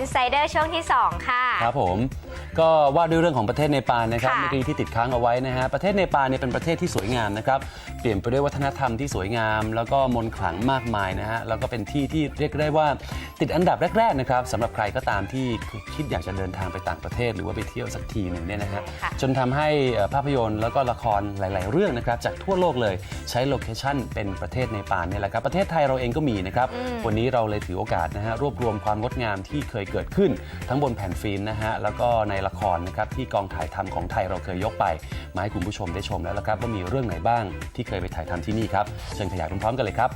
Insider ช่วงที่ 2 ค่ะ ครับผม ก็ว่าด้วยเรื่องของประเทศเนปาลนะครับค่ะเมื่อกี้ที่ติดค้างเอาไว้นะฮะประเทศเนปาลเนี่ยเป็นประเทศที่สวยงามนะครับเปลี่ยนไปด้วยวัฒนธรรมที่สวยงาม แล้วก็มนต์ขลังมากมายนะฮะแล้วก็เป็นที่ที่เรียกได้ว่าติดอันดับแรกๆนะครับสำหรับใครก็ตามที่คิดอยากจะเดินทางไปต่างประเทศ หรือว่าไปเที่ยวสักทีหนึ่งเนี่ยนะฮะค่ะ จนทำให้เอ่อภาพยนตร์แล้วก็ละครหลาย ๆ เรื่องนะครับจากทั่วโลกเลยใช้โลเคชั่นเป็นประเทศเนปาลเนี่ยแหละครับประเทศไทยเราเองก็มีนะครับวันนี้เราเลยถือโอกาสนะฮะรวบรวมความงดงามที่เคยเกิดขึ้นทั้งบนแผ่นฟิล์มนะฮะแล้วก็ในละครนะครับที่กองถ่ายทำของไทยเราเคยยกไป มาให้คุณผู้ชมได้ชมแล้วละครับว่ามีเรื่องไหนบ้างที่เคยไปถ่ายทำที่นี่ครับเชิญขยายพร้อมๆกันเลยครับ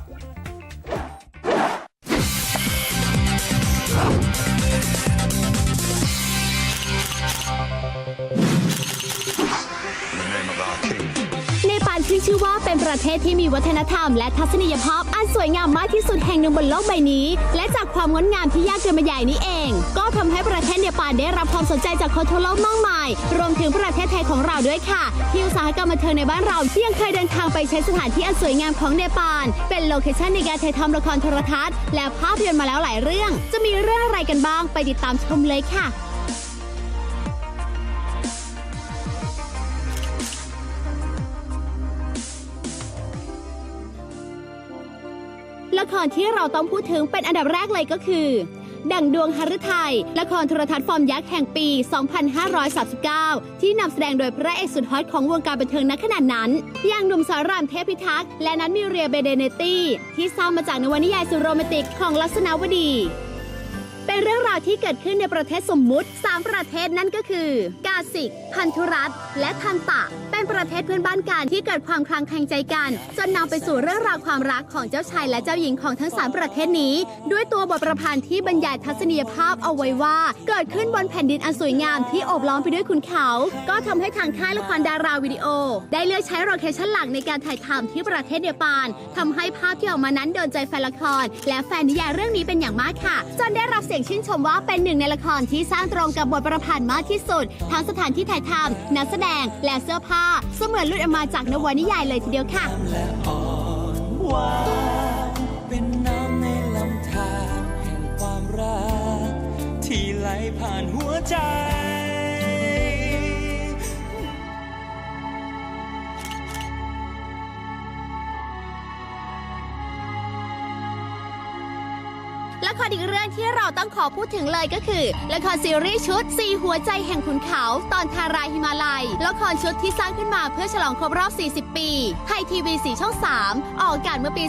ชื่อว่าเป็นประเทศที่มีวัฒนธรรม และทัศนียภาพอันสวยงามมากที่สุดแห่งหนึ่งบนโลกใบนี้ และจากความงดงามที่ยากเกินบรรยายนี้เอง ก็ทำให้ประเทศเนปาลได้รับความสนใจจากคนทั่วโลกมากมาย รวมถึงประเทศไทยของเราด้วยค่ะ ที่อุตสาหกรรมบันเทิงในบ้านเรายังเคยเดินทางไปใช้สถานที่อันสวยงามของเนปาลเป็นโลเคชั่นในการถ่ายทำละครโทรทัศน์และภาพยนตร์มาแล้วหลายเรื่อง จะมีเรื่องอะไรกันบ้างไปติดตามชมเลยค่ะ ละครที่เราต้องพูดถึงเป็นอันดับแรกเลยก็คือ ดั่งดวงหฤทัยละครโทรทัศน์ฟอร์มยักษ์แห่งปี 2539 ที่นำแสดงโดยพระเอกสุดฮอตของวงการบันเทิงณขณะนั้น อย่างหนุ่มสารามเทพิทักษ์และนัทมิเรียเบเดเนตี้ที่สร้างมาจากนวนิยายสุดโรแมนติกของลักษณวดีเป็นเรื่องราวที่เกิดขึ้นในประเทศสมมุติ 3 ประเทศนั่นก็คือกาสิก พันธุรัตและทันตะ เป็นประเทศเพื่อนบ้านกันที่เกิดความคลางแคลงใจกัน จนนำไปสู่เรื่องราวความรักของเจ้าชายและเจ้าหญิงของทั้ง3ประเทศนี้ ด้วยตัวบทประพันธ์ที่บรรยายทัศนียภาพเอาไว้ว่า เกิดขึ้นบนแผ่นดินอันสวยงามที่โอบล้อมไปด้วยขุนเขา ก็ทำให้ทางค่ายละครดาราวิดีโอ ได้เลือกใช้โลเคชั่นหลักในการถ่ายทำที่ประเทศเนปาลทำให้ภาพที่ออกมานั้นโดนใจแฟนละคร และแฟนนิยายเรื่องนี้เป็นอย่างมากค่ะ จนได้รับเสียงชื่นชมว่าเป็นหนึ่งในละครที่สร้างตรงกับบทประพันธ์มากที่สุดทั้งสถานที่ถ่ายทำนักแสดงและเสื้อผ้า เสมือนหลุดออกมาจากนวนิยายเลยทีเดียวค่ะ เป็นน้ำในลำธารแห่งความรัก ที่ไหลผ่านหัวใจ ละครอีกเรื่องที่เราต้องขอพูดถึงเลยก็คือ ละครซีรีส์ชุดสี่หัวใจแห่งขุนเขา ตอนทาราฮิมาลัย ละครชุดที่สร้างขึ้นมาเพื่อฉลองครบรอบ 40 ปี ไทยทีวีสีช่อง 3 ออกอากาศเมื่อปี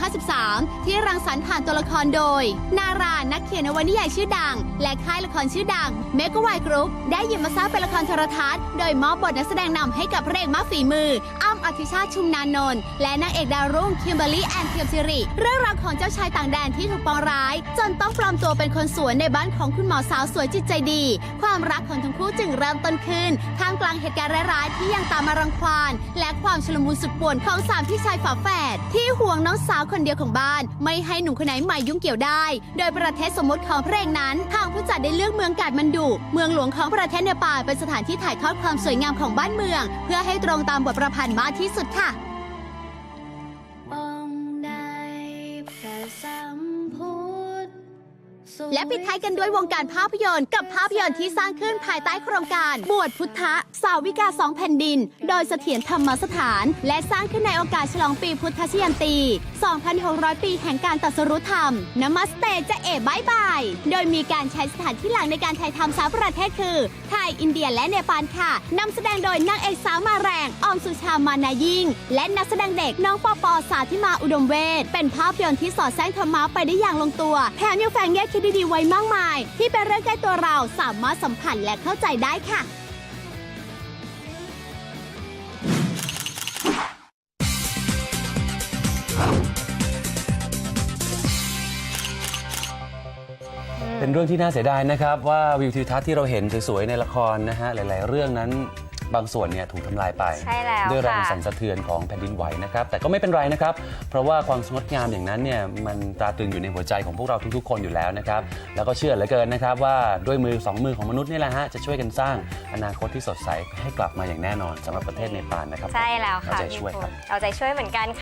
2553 ที่รังสรรค์ผ่านตัวละครโดย นารานักเขียนนวนิยายชื่อดัง และค่ายละครชื่อดังเมกะไวกรุ๊ปได้หยิบมาสร้างเป็นละครโทรทัศน์โดยมอบบทนักแสดงนำให้กับพระเอกมาฝีมืออ้ำอธิชาติชุมนานนท์และนางเอกดาวรุ่งคิมเบอรรี่แอนเทียมซิริเรื่องราวของเจ้าชายต่างแดนที่ถูกปองร้าย จนต้องปลอมตัวเป็นคนสวยในบ้านของคุณหมอสาวสวยจิตใจดี ความรักของทั้งคู่จึงเริ่มต้นขึ้นท่ามกลางเหตุการณ์ร้ายๆที่ยังตามมารังควานและความชุลมุนสุดป่วนของสามพี่ชายฝาแฝดที่ห่วงน้องสาวคนเดียวของบ้าน ไม่ให้หนุ่มคนไหนมายุ่งเกี่ยวได้ โดยประเทศสมมติของเพลงนั้น ทางผู้จัดได้เลือกเมืองกาดมันดุเมืองหลวงของประเทศเนปาลเป็นสถานที่ถ่ายทอดความสวยงามของบ้านเมือง เพื่อให้ตรงตามบทประพันธ์มากที่สุดค่ะ และปิดท้ายกันด้วยวงการภาพยนตร์ กับภาพยนตร์ที่สร้างขึ้นภายใต้โครงการบวชพุทธะสาวิกาสองแผ่นดิน โดยเสถียรธรรมสถาน และสร้างขึ้นในโอกาสฉลองปีพุทธชยันตี 2,600 ปีแห่งการตรัสรู้ธรรมนมัสเตจะเอ๋บายบาย โดยมีการใช้สถานที่หลักในการถ่ายทำสามประเทศคือ ไทย อินเดียและเนปาลค่ะนำแสดงโดยนางเอกสาวมาแรง มสุชามานายิ่ง และนักแสดงเด็กน้องปอปอสาธิมาอุดมเวทเป็นภาพยนตร์ที่สอดแทรกธรรมะไปได้อย่างลงตัวแถมยังแฝงแง่คิดดีๆไว้มากมาย ที่เป็นเรื่องใกล้ตัวเราสามารถสัมผัสและเข้าใจได้ค่ะเป็นเรื่องที่น่าเสียดายนะครับ ว่าวิวทิวทัศน์ที่เราเห็นสวยๆในละครนะฮะหลาย ๆ เรื่องนั้น บางส่วนเนี่ยถูกทำลายไปใช่แล้วด้วยแรงค่ะ สั่นสะเทือนของแผ่นดินไหวนะครับ แต่ก็ไม่เป็นไรนะครับ เพราะว่าความงดงามอย่างนั้นเนี่ยมันตราตรึงอยู่ในหัวใจของพวกเราทุกๆ คนอยู่แล้วนะครับ แล้วก็เชื่อเหลือเกินนะครับว่าด้วยมือสองมือของมนุษย์นี่แหละฮะจะช่วยกันสร้างอนาคตที่สดใสให้กลับมาอย่างแน่นอนสำหรับประเทศเนปาลนะครับใช่แล้วค่ะเอาใจพี่ช่วยภูครับมิเอาใจช่วยเหมือนกัน